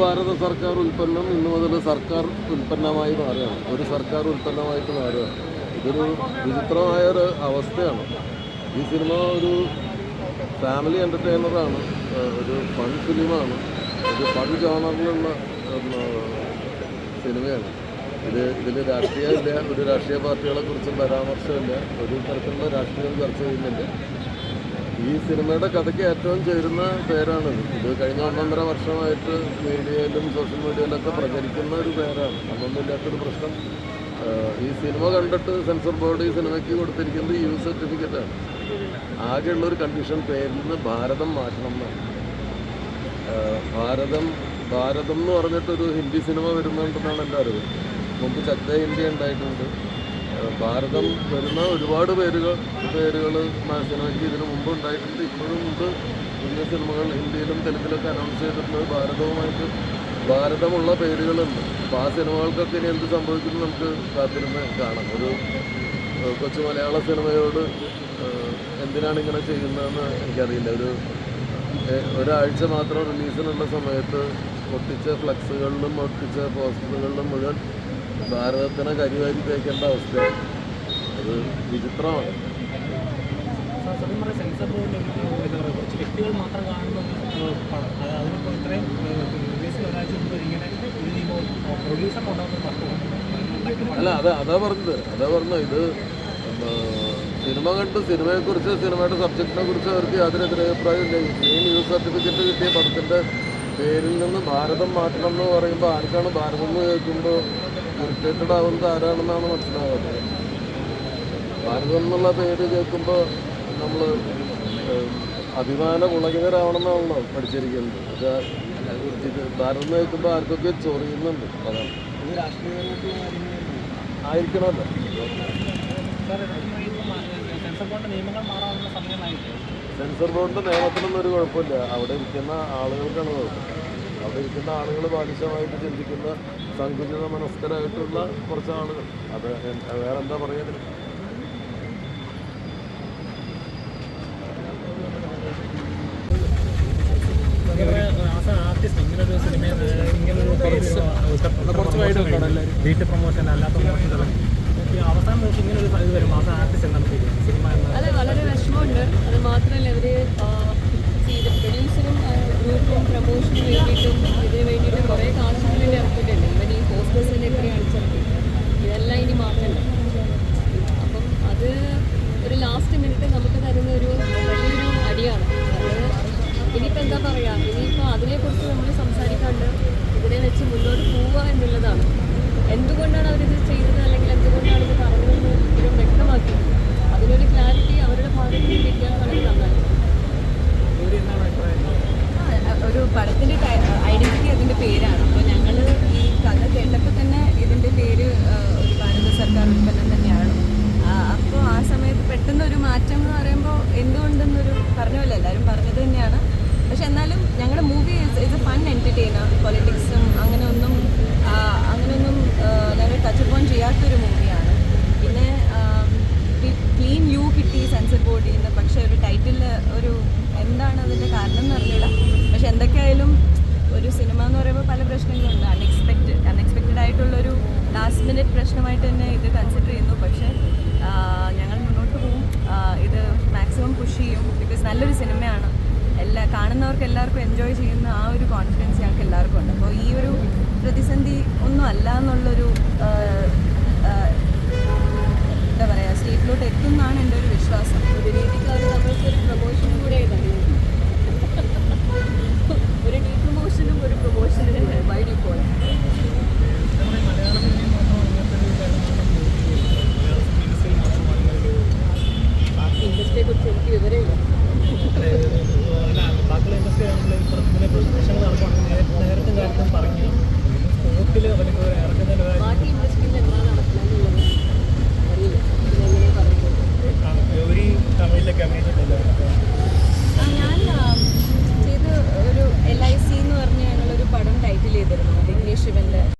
ഭാരത സർക്കാർ ഉൽപ്പന്നം ഇന്നു മുതൽ സർക്കാർ ഉൽപ്പന്നമായി മാറുകയാണ്. ഒരു സർക്കാർ ഉൽപ്പന്നമായിട്ട് മാറുകയാണ് ഇതൊരു വിചിത്രമായ ഒരു അവസ്ഥയാണ്. ഈ സിനിമ ഒരു ഫാമിലി എന്റർടൈനറാണ് ഒരു ഫൺ ഫിലിമാണ് ഒരു ഫൺ ജോണറിലുള്ള സിനിമയാണ്. ഇത് ഇതിൽ രാഷ്ട്രീയമില്ല ഒരു രാഷ്ട്രീയ പാർട്ടികളെക്കുറിച്ചും പരാമർശമില്ല ഒരു തരത്തിലുള്ള രാഷ്ട്രീയം ചർച്ച ചെയ്യുന്നില്ല ഈ സിനിമയുടെ കഥയ്ക്ക് ഏറ്റവും ചേരുന്ന പേരാണ്. ഇത് കഴിഞ്ഞ ഒന്നൊന്നര വർഷമായിട്ട് മീഡിയയിലും സോഷ്യൽ മീഡിയയിലൊക്കെ പ്രചരിക്കുന്ന ഒരു പേരാണ്. അതൊന്നുമില്ലാത്തൊരു പ്രശ്നം. ഈ സിനിമ കണ്ടിട്ട് സെൻസർ ബോർഡ് ഈ സിനിമയ്ക്ക് കൊടുത്തിരിക്കുന്നത് യു സർട്ടിഫിക്കറ്റാണ്. ആകെയുള്ള ഒരു കണ്ടീഷൻ പേരിൽ നിന്ന് ഭാരതം മാറ്റണം എന്നാണ്. ഭാരതം ഭാരതം എന്ന് പറഞ്ഞിട്ടൊരു ഹിന്ദി സിനിമ വരുന്നുണ്ടെന്നാണ് എന്റെ അറിവ് മുമ്പ് ചത്ത ഹിന്ദി ഉണ്ടായിട്ടുണ്ട്. ഭാരതം വരുന്ന ഒരുപാട് പേരുകൾ പേരുകൾ സിനിമയ്ക്ക് ഇതിനു മുമ്പ് ഉണ്ടായിട്ടുണ്ട്. ഇപ്പോഴും ഉണ്ട്. പുതിയ സിനിമകൾ ഹിന്ദിയിലും തെലുങ്കിലൊക്കെ അനൗൺസ് ചെയ്തിട്ടുള്ളത് ഭാരതവുമായിട്ട് ഭാരതമുള്ള പേരുകളുണ്ട്. അപ്പോൾ ആ സിനിമകൾക്കൊക്കെ ഇനി എന്ത് സംഭവിക്കുന്നു നമുക്ക് കാത്തിരുന്ന് കാണാം. ഒരു കൊച്ചു മലയാള സിനിമയോട് എന്തിനാണ് ഇങ്ങനെ ചെയ്യുന്നതെന്ന് എനിക്കറിയില്ല. ഒരു ഒരാഴ്ച മാത്രം റിലീസിനുള്ള സമയത്ത് ഒട്ടിച്ച ഫ്ലക്സുകളിലും ഒട്ടിച്ച പോസ്റ്ററുകളിലും മുഴുവൻ ഭാരതത്തിനെ കരിവാരി തേക്കേണ്ട അവസ്ഥയാണ് അത് വിചിത്രമാണ്. അല്ല അത് അതാ പറഞ്ഞത്. അതാ പറഞ്ഞത്. ഇത് സിനിമ കണ്ട് സിനിമയെക്കുറിച്ച് സിനിമയുടെ സബ്ജക്റ്റിനെ കുറിച്ച് അവർക്ക് യാതൊരു എതിരഭിപ്രായമില്ല ഈ ന്യൂസ് സർട്ടിഫിക്കറ്റ് കിട്ടിയ പടത്തിന്റെ പേരിൽ നിന്ന് ഭാരതം മാറ്റണം എന്ന് പറയുമ്പോൾ ആർക്കാണ് ഭാരതം എന്ന് കേൾക്കുമ്പോൾ ഇറിറ്റേറ്റഡ് ആവുന്നത് ആരാണെന്നാണ് മനസ്സിലാവുന്നത് ഭാരതം എന്നുള്ള പേര് കേൾക്കുമ്പോൾ നമ്മൾ അഭിമാന പുളകിതരാവണമെന്നാണല്ലോ പഠിച്ചിരിക്കുന്നത്. ഭാരതം എന്ന് കേൾക്കുമ്പോൾ ആർക്കൊക്കെ ചൊറിയുന്നുണ്ട്. അതാണ്. ആയിരിക്കണമല്ലോ. സെൻസർ ബോർഡിന്റെ നിയമത്തിനൊന്നും ഒരു കുഴപ്പമില്ല. അവിടെ ഇരിക്കുന്ന ആളുകൾക്കാണ് കുഴപ്പം. അവിടെ ഇരിക്കുന്ന ആളുകൾ ബാലിശമായിട്ട് ചിന്തിക്കുന്ന സങ്കുചിത മനസ്കരായിട്ടുള്ള കുറച്ച് ആളുകൾ അത് വേറെ എന്താ പറയുന്നത് പ്രൊമോഷൻ പ്രൊമോഷൻ അവസാനം വരും ആർട്ടിസ്റ്റ് അതെ വളരെ വിഷമമുണ്ട്. അത് മാത്രമല്ല പ്രൊഡ്യൂസറും ഗ്രൂപ്പും പ്രൊമോഷനും വേണ്ടിയിട്ടും ഇതിന് വേണ്ടിയിട്ടും കുറേ കാശുകൾ പറഞ്ഞത് തന്നെയാണ്. പക്ഷെ എന്നാലും ഞങ്ങളുടെ movie is a fun entertainer പൊളിറ്റിക്സും അങ്ങനെയൊന്നും ആ, ഞങ്ങൾ ടച്ച് അപ്പോൺ ചെയ്യാത്തൊരു മൂവിയാണ് പിന്നെ ക്ലീൻ യു കിട്ടി സെൻസർ ബോർഡിൽ നിന്ന് പക്ഷെ ഒരു ടൈറ്റിൽ ഒരു എന്താണ് അതിന്റെ കാരണം എന്ന് അറിഞ്ഞില്ല പക്ഷെ എന്തൊക്കെയായാലും ഒരു സിനിമ എന്ന് പറയുമ്പോൾ പല പ്രശ്നങ്ങളുണ്ട്. അൺഎക്സ്പെക്റ്റഡ് അൺഎക്സ്പെക്റ്റഡ് ആയിട്ടുള്ളൊരു ലാസ്റ്റ് മിനിറ്റ് പ്രശ്നമായിട്ട് തന്നെ ഇത് കൺസിഡർ ചെയ്യുന്നു. പക്ഷേ പുഷ് ചെയ്യും. ബിക്കോസ് നല്ലൊരു സിനിമയാണ്. എല്ലാ കാണുന്നവർക്ക് എല്ലാവർക്കും എൻജോയ് ചെയ്യുന്ന ആ ഒരു കോൺഫിഡൻസ് ഞങ്ങൾക്ക് എല്ലാവർക്കും ഉണ്ട്. അപ്പോൾ ഈ ഒരു പ്രതിസന്ധി ഒന്നും അല്ല എന്നുള്ളൊരു എന്താ പറയുക സ്റ്റേറ്റിലോട്ട് എത്തുമെന്നാണ് എന്റെ ഒരു വിശ്വാസം. ഒരു രീതിക്ക് അവർ നമ്മൾക്ക് ഒരു പ്രൊമോഷൻ കൂടെ ആയിട്ടാണ്